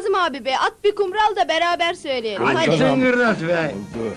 Kazım abi be at bir kumral da beraber söyleyelim. Hadi Hadi. Tıngırdat be. Oldu.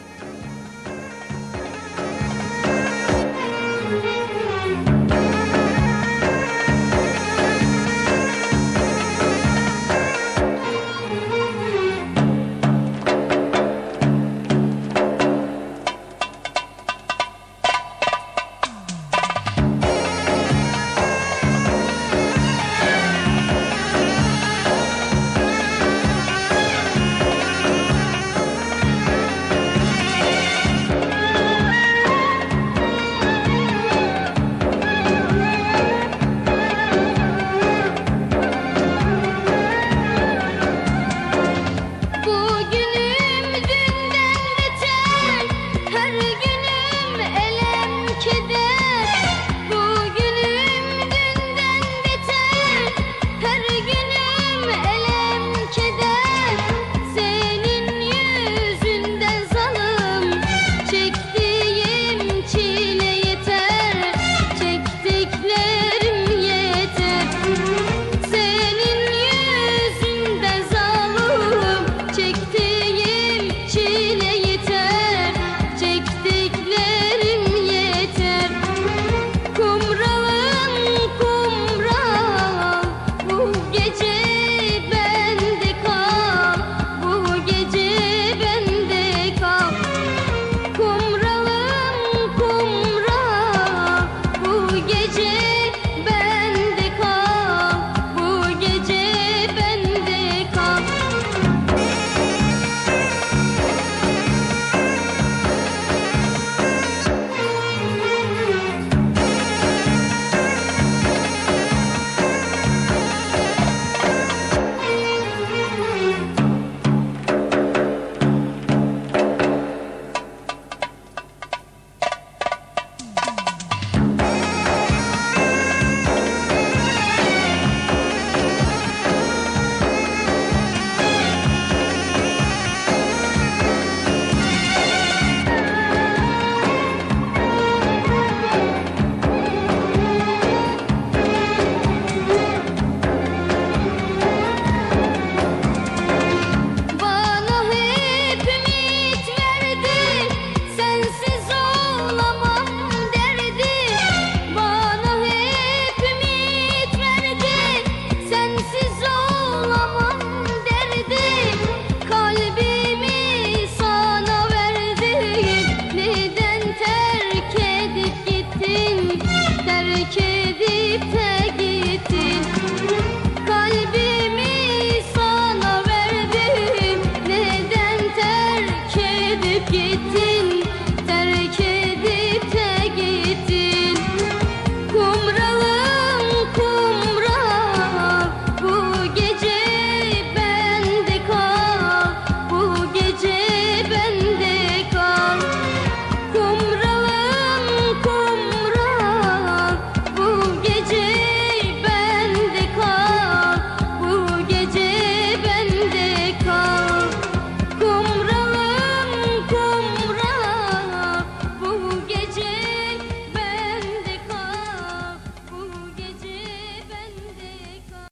terk edip